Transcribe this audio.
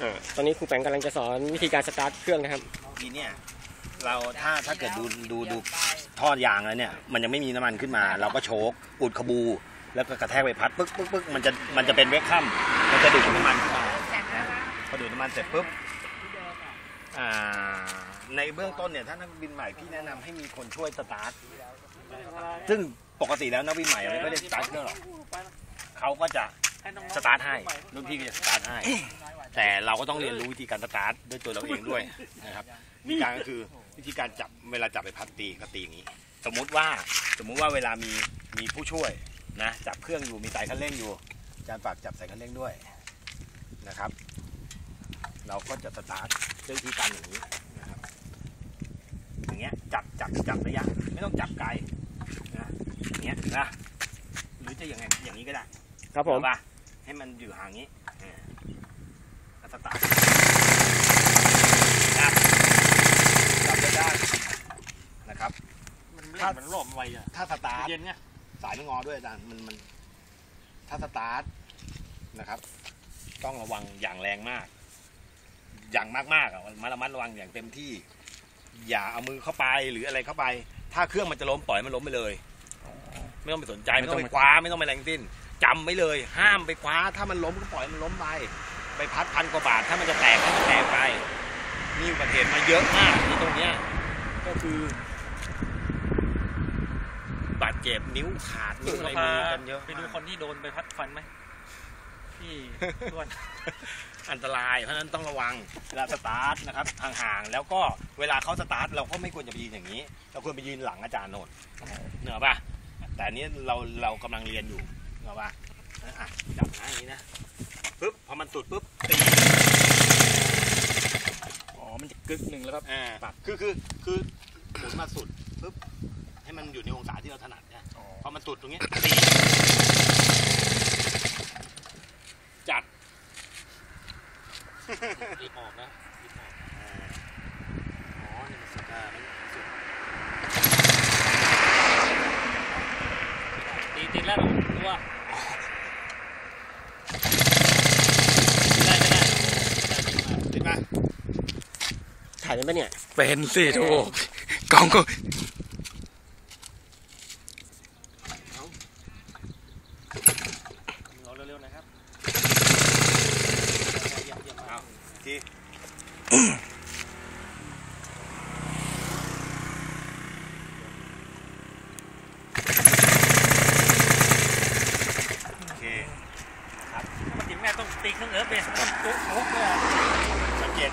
อ่าตอนนี้ครูแปงกำลังจะสอนวิธีการสตาร์ทเครื่องนะครับ ทีเนี่ยเราถ้าถ้าเกิดดูดูดูท่อยางแล้วเนี่ย มันยังไม่มีน้ำมันขึ้นมา เราก็โชกอุดขบู แล้วก็กระแทกใบพัดปึ๊กปึ๊กปึ๊กมันจะมันจะเป็นเวกคัมมันจะดูดน้ำมันขึ้นมาพอดูดน้ำมันเสร็จปุ๊บอ่าในเบื้องต้นเนี่ยถ้านักบินใหม่พี่แนะนำให้มีคนช่วยสตาร์ทซึ่งปกติแล้วนักบินใหม่ไม่ค่อยได้สตาร์ทเครื่องหรอกเขาก็จะสตาร์ทให้รุ่นพี่ก็จะสตาร์ทให้ แต่เราก็ต้องเรียนรู้วิธีการสตาร์ทด้วยตัวเราเองด้วยนะครับวิธีการก็คือวิธีการจับเวลาจับไปพัดตีก็ตีอย่างนี้ สมมุติว่าสมมุติว่าเวลามีมีผู้ช่วยนะจับเครื่องอยู่มีสายคันเร่งอยู่อาจารย์ฝากจับสายคันเร่งด้วยนะครับ เราก็จะสตาร์ทด้วยวิธีการอย่างนี้นะครับอย่างเงี้ยจับจับจับระยะ ไม่ต้องจับไกลนะอย่างเงี้ยนะหรือจะอย่างไงอย่างนี้ก็ได้ครับผมเอาป่ะให้มันอยู่ห่างนี้เออแล้ว สตาร์ทนะจับได้ด้านนะครับ มันเล่นมันหล่อมไวอะถ้าสตาร์ทเย็นไงสายไม่งอด้วยอาจารย์มันมันถ้าสตาร์ทนะครับ ต้องระวังอย่างแรงมาก อย่างมากมากๆอะมาระมัดระวังอย่างเต็มที่ อย่าเอามือเข้าไปหรืออะไรเข้าไป ถ้าเครื่องมันจะล้มปล่อยมันล้มไปเลย ไม่ต้องไปสนใจไม่ต้องไปคว้าไม่ต้องไปแรงสิ้นจำไว้เลย ห้ามไปคว้า ถ้ามันล้มก็ปล่อยมันล้มไป ไปพัดพันกว่าบาท ถ้ามันจะแตกให้มันแตกไปมีอุบัติเหตุมาเยอะมากที่ตรงเนี้ยก็คือบาดเจ็บนิ้วขาดนิ้วอะไรพามีกันเยอะไปดูคนที่โดนไปพัดฟันไหมพี่ด้วนอันตรายเพราะฉะนั้นต้องระวังเวลาสตาร์ทนะครับห่างๆแล้วก็เวลาเขาสตาร์ทเราก็ไม่ควรจะไปยืนอย่างนี้ เราควรไปยืนหลังอาจารย์โนนเหนือป่ะแต่อันนี้เราเรากำลังเรียนอยู่เหนือป่ะอะจับนะอย่างนี้นะ ปุ๊บพอมันสุดปุ๊บตีอ๋อ มันจะกึกหนึ่งแล้วครับอ่าคือคือคือหมุนมาสุดปุ๊บให้มันอยู่ในองศาที่เราถนัดนะพอมันสุดตรงเนี้ยตี เป็นปะเนี่ย เป็นสิโถกองก็ทีโอเนะครับมันติดแม่ต้องตีเคาองเอิร์ฟเลยต้องตุ๊กก่อนสังเกต